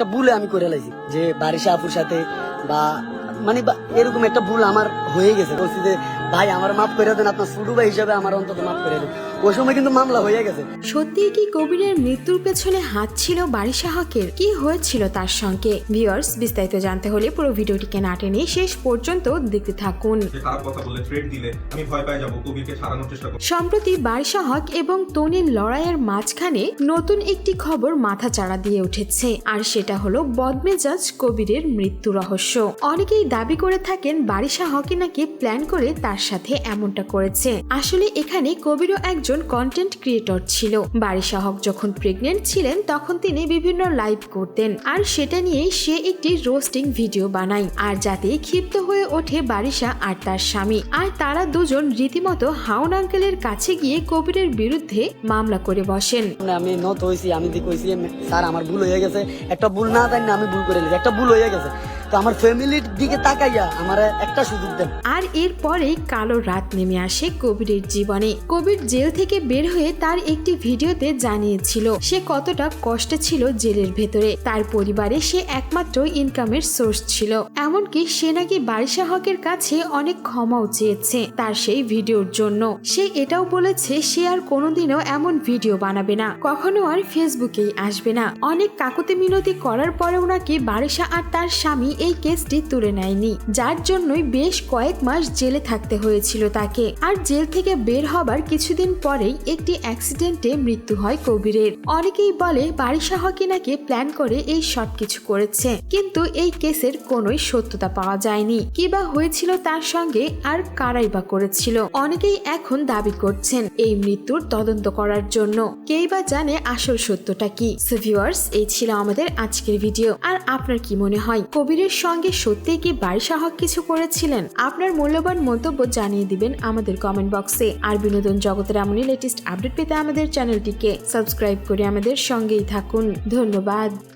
একটা ভুল আমি করে লাইছি যে বারিশা আপুর সাথে বা মানে এরকম একটা ভুল আমার হয়ে গেছে। বলছি যে ভাই আমার মাফ করে দেন আপনার ছোট ভাই হিসাবে আমার অন্তত মাফ করে দেন। ওই সময় কিন্তু মামলা হয়ে গেছে। সত্যিই কি কবিরের মৃত্যুর পেছনে হাত ছিল বারিশা হকের কি হয়েছিল তার সঙ্গে? ভিউয়ার্স বিস্তারিত জানতে হলে পুরো ভিডিওটিকে না টেনে শেষ পর্যন্ত দেখতে থাকুন। যে খারাপ কথা বললে থ্রেট দিলে আমি ভয় পেয়ে যাব কবিরকে ছাড়ানোর চেষ্টা করব। সম্প্রতি বারিশা হক এবং তনির লড়াইয়ের মাঝখানে নতুন একটি খবর মাথা চাড়া দিয়ে উঠেছে আর সেটা হলো বদমেজাজ কবিরের মৃত্যু রহস্য। অনেকেই দাবি করে থাকেন বারিশা হকি নাকি প্ল্যান করে তার সাথে এমনটা করেছে। আসলে এখানে কবিরও একজন কন্টেন্ট ক্রিয়েটর ছিল। বারিশা হক যখন প্রেগনেন্ট ছিলেন, তখন তিনি বিভিন্ন লাইভ করতেন। আর সেটা নিয়েই সে একটি রোস্টিং ভিডিও বানায়। আর যাতে ক্ষিপ্ত হয়ে ওঠে বারিশা আর তার স্বামী। আর তারা দুজন রীতিমতো হাউন আঙ্কেলের কাছে গিয়ে কবিরের বিরুদ্ধে মামলা করে বসেন। মানে আমি নত হয়েছি, আমি দিক হয়েছি। স্যার, আমার ভুল হয়ে গেছে। একটা ভুল না জানি না আমি ভুল করে একটা ভুল হয়ে গেছে। আমার ফ্যামিলির দিকে তাকাইয়া আমার একটা সুযোগ দেন। আর এরপরেই কালো রাত নেমে আসে কবিরের জীবনে। কবির জেল থেকে বের হয়ে তার একটি ভিডিওতে জানিয়েছিল সে কতটা কষ্টে ছিল জেলের ভেতরে। তার পরিবারে সে একমাত্র ইনকামের সোর্স ছিল। এমনকি সে নাকি বারিশা হকের কাছে অনেক ক্ষমাও চেয়েছে তার সেই ভিডিওর জন্য। সে এটাও বলেছে সে আর কোনোদিনও এমন ভিডিও বানাবে না। কখনো আর ফেসবুকেই আসবে না। অনেক কাকুতি মিনতি করার পরেও নাকি বারিশা আর তার স্বামী এই কেসটি তুলে নেয়নি, যার জন্যই বেশ কয়েক মাস জেলে থাকতে হয়েছিল তাকে। আর জেল থেকে বের হবার কিছুদিন পরেই একটি অ্যাক্সিডেন্টে মৃত্যু হয় কবিরের। অনেকেই বলে বারিশা হকি নাকি প্ল্যান করে এই সব কিছু করেছে, কিন্তু এই কেসের কোনোই সত্যতা পাওয়া যায়নি। কি বা হয়েছিল তার সঙ্গে আর কারাই বা করেছিল? অনেকেই এখন দাবি করছেন এই মৃত্যুর তদন্ত করার জন্য। কেই বা জানে আসল সত্যটা কি? সো ভিউয়ার্স এই ছিল আমাদের আজকের ভিডিও। আর আপনার কি মনে হয়? কবিরের সঙ্গে সত্যি কি বারিশা কিছু করেছিলেন? আপনার মূল্যবান মন্তব্য জানিয়ে দিবেন আমাদের কমেন্ট বক্সে আর বিনোদন জগতের এমনই লেটেস্ট আপডেট পেতে আমাদের চ্যানেলটিকে সাবস্ক্রাইব করে আমাদের সঙ্গেই থাকুন। ধন্যবাদ।